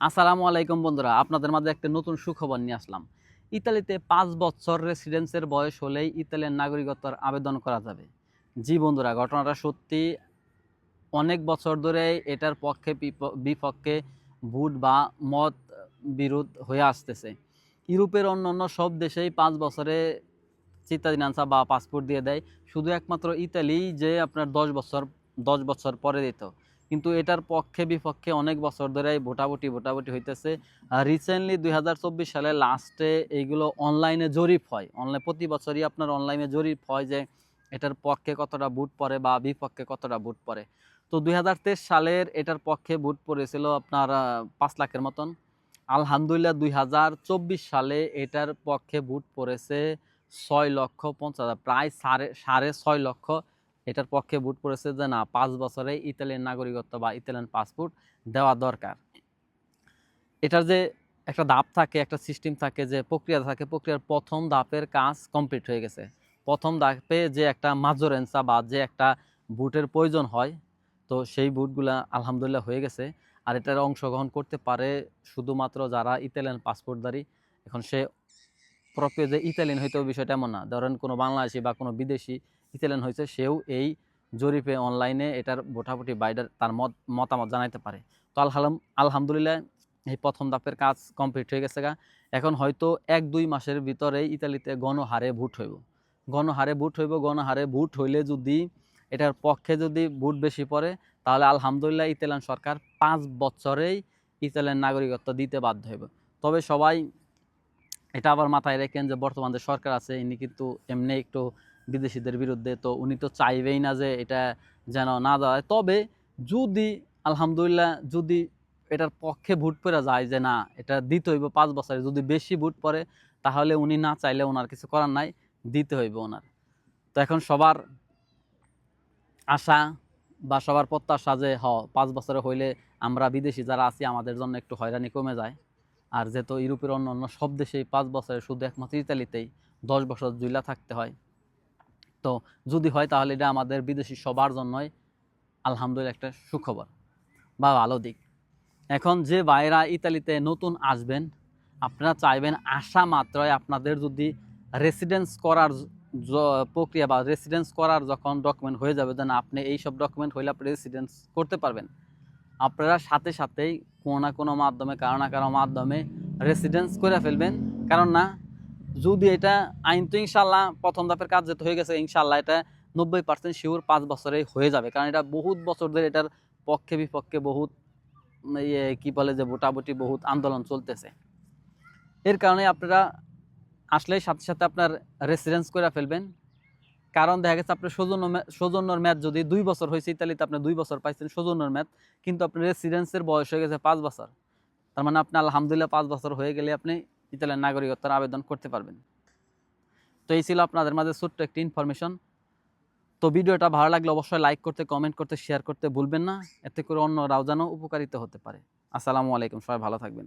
আসসালামু আলাইকুম বন্ধুরা, আপনাদের মাঝে একটা নতুন সুখবর নিয়ে আসলাম। ইতালিতে পাঁচ বছর রেসিডেন্সের বয়স হলেই ইতালিয়ান নাগরিকত্বর আবেদন করা যাবে। জি বন্ধুরা, ঘটনাটা সত্যি অনেক বছর ধরে এটার পক্ষে বিপ- বিপক্ষে ভোট বা মত বিরোধ হয়ে আসতেছে। ইউরোপের অন্যান্য সব দেশেই পাঁচ বছরে চিত্তাদিনাংসা বা পাসপোর্ট দিয়ে দেয়। শুধু একমাত্র ইতালি যে আপনার দশ বছর দশ বছর পরে দিত। কিন্তু এটার পক্ষে বিপক্ষে অনেক বছর ধরে ভোটাভুটি ভোটাভুটি হইতেছে। রিসেন্টলি দুই হাজার চব্বিশ সালে লাস্টে এইগুলো অনলাইনে জরিপ হয়। অনলাইন প্রতি বছরই আপনার অনলাইনে জরিপ হয় যে এটার পক্ষে কতটা ভোট পড়ে বা বিপক্ষে কতটা ভোট পড়ে। তো দুই হাজার তেইশ সালের এটার পক্ষে ভোট পড়েছিল আপনার পাঁচ লাখের মতন। আলহামদুলিল্লাহ দুই হাজার চব্বিশ সালে এটার পক্ষে ভোট পড়েছে ছয় লক্ষ পঞ্চাশ প্রায় সাড়ে সাড়ে ছয় লক্ষ এটার পক্ষে ভোট পড়েছে যে না, পাঁচ বছরে ইতালিয়ান নাগরিকত্ব বা ইতালিয়ান পাসপোর্ট দেওয়া দরকার। এটার যে একটা ধাপ থাকে, একটা সিস্টেম থাকে, যে প্রক্রিয়া থাকে, প্রক্রিয়ার প্রথম ধাপের কাজ কমপ্লিট হয়ে গেছে। প্রথম ধাপে যে একটা মাজোরেন্সা বা যে একটা বুটের প্রয়োজন হয়, তো সেই বুটগুলা আলহামদুলিল্লাহ হয়ে গেছে। আর এটার অংশগ্রহণ করতে পারে শুধুমাত্র যারা ইতালিয়ান পাসপোর্টধারী, এখন সে প্রপ্রিয় যে ইতালিয়ান হয়তো বিষয়টা এমন না। ধরেন কোনো বাংলাদেশি বা কোনো বিদেশি ইতালিয়ান হয়েছে সেও এই জরিপে অনলাইনে এটার ভোটাভুটি বাইডার তার মত, মতামত জানাইতে পারে। তো আলহাম আলহামদুলিল্লাহ এই প্রথম ধাপের কাজ কমপ্লিট হয়ে গেছে গা। এখন হয়তো এক, দুই মাসের ভিতরেই ইতালিতে গণহারে ভোট হইব। গণহারে ভোট হইব, গণহারে ভোট হইলে যদি এটার পক্ষে যদি ভোট বেশি পড়ে, তাহলে আলহামদুলিল্লাহ ইতালিয়ান সরকার পাঁচ বছরেই ইতালিয়ান নাগরিকত্ব দিতে বাধ্য হইব। তবে সবাই এটা আবার মাথায় রেখেন যে বর্তমান যে সরকার আছে, ইনি কিন্তু এমনি একটু বিদেশিদের বিরুদ্ধে তো উনি তো চাইবেই না যে এটা যেন না দেওয়া। তবে যদি, আলহামদুলিল্লাহ, যদি এটার পক্ষে ভোট পড়ে যায় যে না, এটা দিতে হইব পাঁচ বছরে, যদি বেশি ভোট পড়ে, তাহলে উনি না চাইলে ওনার কিছু করার নাই, দিতে হইব ওনার। তো এখন সবার আশা বা সবার প্রত্যাশা যে হ, পাঁচ বছরে হইলে আমরা বিদেশি যারা আছি, আমাদের জন্য একটু হয়রানি কমে যায়। আর যেহেতু ইউরোপের অন্য অন্য সব দেশেই পাঁচ বছরে শুধু একমাত্র ইতালিতেই দশ বছর জুইলা থাকতে হয়। তো যদি হয় তাহলে এটা আমাদের বিদেশি সবার জন্যই আলহামদুলিল্লাহ একটা সুখবর বা ভালো দিক। এখন যে ভাইরা ইতালিতে নতুন আসবেন, আপনারা চাইবেন আসা মাত্রই আপনাদের যদি রেসিডেন্স করার প্রক্রিয়া বা রেসিডেন্স করার যখন ডকুমেন্ট হয়ে যাবে যেন আপনি এই সব ডকুমেন্ট হইলে আপনি রেসিডেন্স করতে পারবেন। আপনারা সাথে সাথেই কোনো না কোনো মাধ্যমে, কারও না কারও মাধ্যমে রেসিডেন্স করে ফেলবেন। কারণ না, যদি এটা আইন তো ইনশাল্লাহ প্রথম ধাপের কাজ যেতে হয়ে গেছে ইনশাল্লাহ এটা নব্বই পার্সেন্ট শিওর পাঁচ বছরেই হয়ে যাবে। কারণ এটা বহুত বছর ধরে এটার পক্ষে বিপক্ষে বহুত ইয়ে কি বলে যে ভোটাভুটি বহুত আন্দোলন চলতেছে। এর কারণে আপনারা আসলে সাথে সাথে আপনার রেসিডেন্স করে ফেলবেন। কারণ দেখা গেছে আপনার সৌজন্য সৌজন্যর ম্যাচ যদি দুই বছর হয়েছে, ইতালিতে আপনি দুই বছর পাইছেন সৌজন্যর ম্যাচ কিন্তু আপনার রেসিডেন্সের বয়স হয়ে গেছে পাঁচ বছর। তার মানে আপনি আলহামদুলিল্লাহ পাঁচ বছর হয়ে গেলে আপনি ইতালিয়ান নাগরিকত্বের আবেদন করতে পারবেন। তো এই ছিল আপনাদের মাঝে ছোট্ট একটি ইনফরমেশন তো ভিডিওটা ভালো লাগলে অবশ্যই লাইক করতে কমেন্ট করতে শেয়ার করতে ভুলবেন না। এতে করে অন্যরাও যেন উপকারিত হতে পারে। আসসালামু আলাইকুম, সবাই ভালো থাকবেন।